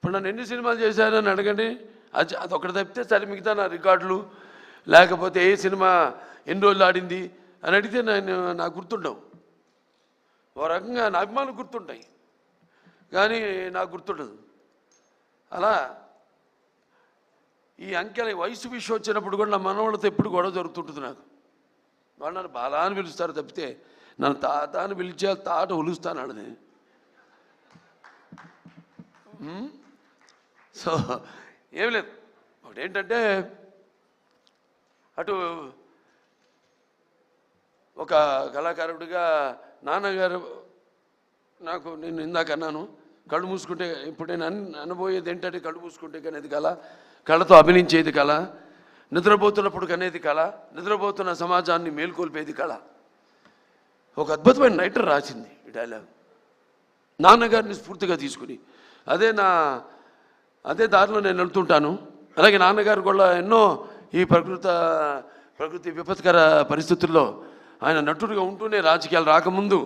ఇప్పుడు నన్ను ఎన్ని సినిమాలు చేశానని అడగండి. అది అదొకటి తప్పితే సరే మిగతా నా రికార్డులు. లేకపోతే ఏ సినిమా ఎన్ని రోజులు ఆడింది అని అడిగితే నేను నాకు గుర్తుండవు. ఓ రకంగా నా అభిమానులు గుర్తుంటాయి. కానీ నాకు గుర్తుండదు. అలా ఈ అంకెల వయసు విషయం వచ్చినప్పుడు కూడా నా మనవాళ్ళతో ఎప్పుడు గొడవ జరుగుతుంటుంది నాకు. వాళ్ళు నన్ను బాలా అని పిలుస్తారు తప్పితే నన్ను తాత అని పిలిచే తాట ఒలుస్తాను వాళ్ళని. సో ఏం లేదు. ఒకటి ఏంటంటే అటు ఒక కళాకారుడిగా నాన్నగారు నాకు నేను ఇందాక అన్నాను కళ్ళు మూసుకుంటే ఇప్పుడు నేను అన్ అనబోయేది ఏంటంటే కళ్ళు మూసుకుంటే కనేది కళ కళతో అభినయించేది కళ నిద్రపోతున్నప్పుడు కనేది కళ నిద్రపోతున్న సమాజాన్ని మేల్కొల్పేది కళ. ఒక అద్భుతమైన రైటర్ రాసింది ఈ డైలాగ్. నాన్నగారిని స్ఫూర్తిగా తీసుకుని. అదే నా అదే దారిలో నేను వెళ్తుంటాను. అలాగే నాన్నగారు కూడా ఎన్నో ఈ ప్రకృత ప్రకృతి విపత్కర పరిస్థితుల్లో ఆయన నటుడిగా ఉంటూనే రాజకీయాలు రాకముందు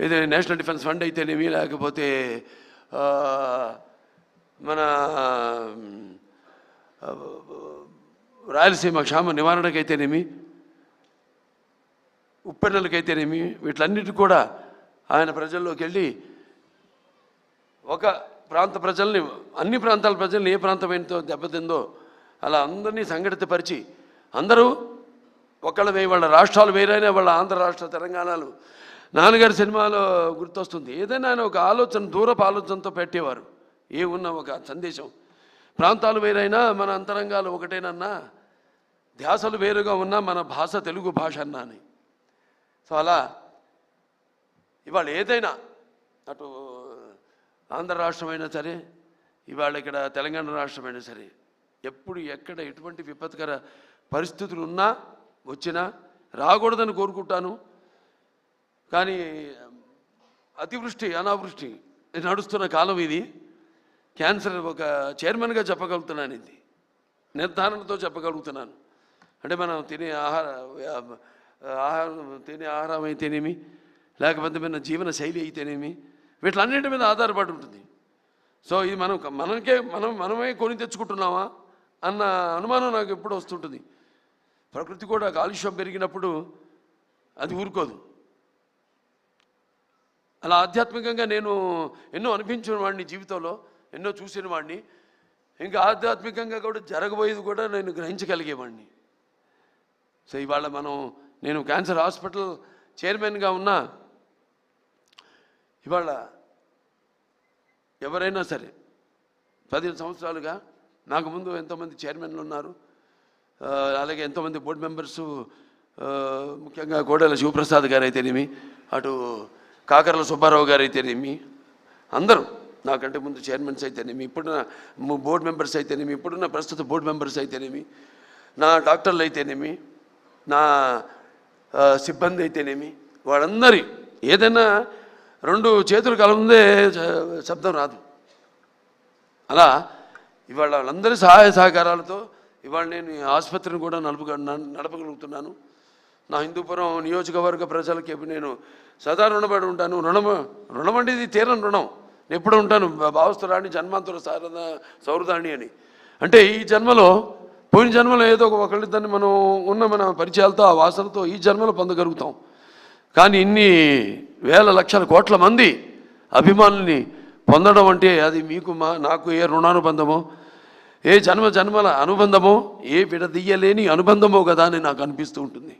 ఇది నేషనల్ డిఫెన్స్ ఫండ్ అయితేనేమి లేకపోతే మన రాయలసీమ క్షామ నివారణకైతేనేమి ఉప్పెన్నలకైతేనేమి వీటిలన్నిటి కూడా ఆయన ప్రజల్లోకి వెళ్ళి ఒక ప్రాంత ప్రజల్ని అన్ని ప్రాంతాల ప్రజల్ని ఏ ప్రాంతమైనతో దెబ్బతిందో అలా అందరినీ సంఘటితపరిచి అందరూ ఒకళ్ళ వే- వాళ్ళ రాష్ట్రాలు వేరైనా వాళ్ళ ఆంధ్ర రాష్ట్ర తెలంగాణలు. నాన్నగారి సినిమాలో గుర్తొస్తుంది. ఏదైనా ఆయన ఒక ఆలోచన దూరపు ఆలోచనతో పెట్టేవారు. ఏ ఉన్న ఒక సందేశం. ప్రాంతాలు వేరైనా మన అంతరంగాలు ఒకటేనన్నా ధ్యాసలు వేరుగా ఉన్నా మన భాష తెలుగు భాష అన్నా అని. సో అలా ఇవాళ ఏదైనా అటు ఆంధ్ర రాష్ట్రమైనా సరే ఇవాళ ఇక్కడ తెలంగాణ రాష్ట్రమైనా సరే ఎప్పుడు ఎక్కడ ఎటువంటి విపత్కర పరిస్థితులు ఉన్నా వచ్చినా రాకూడదని కోరుకుంటాను. కానీ అతివృష్టి అనావృష్టి నడుస్తున్న కాలం ఇది. క్యాన్సర్ ఒక చైర్మన్గా చెప్పగలుగుతున్నాను ఇది. నిర్ధారణతో చెప్పగలుగుతున్నాను. అంటే మనం తినే ఆహార ఆహారం తినే ఆహారం అయితేనేమి లేకపోతే మన జీవన శైలి అయితేనేమి వీటిలన్నింటి మీద ఆధారపడి ఉంటుంది. సో ఇది మనం మనకే మనం మనమే కొని తెచ్చుకుంటున్నామా అన్న అనుమానం నాకు ఎప్పుడు వస్తుంటుంది. ప్రకృతి కూడా కాలుష్యం పెరిగినప్పుడు అది ఊరుకోదు. అలా ఆధ్యాత్మికంగా నేను ఎన్నో అనిపించిన వాడిని జీవితంలో ఎన్నో చూసిన వాడిని. ఇంకా ఆధ్యాత్మికంగా కూడా జరగబోయేది కూడా నేను గ్రహించగలిగేవాడిని సో ఇవాళ మనం నేను క్యాన్సర్ హాస్పిటల్ చైర్మన్గా ఉన్నా ఇవాళ ఎవరైనా సరే పదిహేను సంవత్సరాలుగా నాకు ముందు ఎంతోమంది చైర్మన్లు ఉన్నారు అలాగే ఎంతోమంది బోర్డు మెంబర్స్ ముఖ్యంగా కోడెల శివప్రసాద్ గారు అయితేనేమి అటు కాకర్ల సుబ్బారావు గారు అయితేనేమి అందరూ నాకంటే ముందు చైర్మన్స్ అయితేనేమి ఇప్పుడున్న బోర్డు మెంబర్స్ అయితేనేమి ఇప్పుడున్న ప్రస్తుత బోర్డు మెంబర్స్ అయితేనేమి నా డాక్టర్లు అయితేనేమి నా సిబ్బంది అయితేనేమి వాళ్ళందరి ఏదైనా రెండు చేతులు కలుగుందే శబ్దం రాదు. అలా ఇవాళ వాళ్ళందరి సహాయ సహకారాలతో ఇవాళ నేను ఆసుపత్రిని కూడా నడుపుగా నడపగలుగుతున్నాను. నా హిందూపురం నియోజకవర్గ ప్రజలకి నేను సదా రుణపడి ఉంటాను. రుణం రుణం అంటే ఇది తీరని రుణం. నేను ఎప్పుడు ఉంటాను. భా- భావస్తురాణి జన్మాంతర సారద సౌరదాణి అని. అంటే ఈ జన్మలో పోయిన జన్మలో ఏదో ఒక ఒకళ్ళిద్దరిని మనం ఉన్న మన పరిచయాలతో ఆ వాసనతో ఈ జన్మలో పొందగలుగుతాం. కానీ ఇన్ని వేల లక్షల కోట్ల మంది అభిమానుల్ని పొందడం అంటే అది మీకు మా నాకు ఏ రుణానుబంధమో ఏ జన్మ జన్మల అనుబంధమో ఏ విడదీయలేని అనుబంధమో కదా అని నాకు అనిపిస్తూ ఉంటుంది.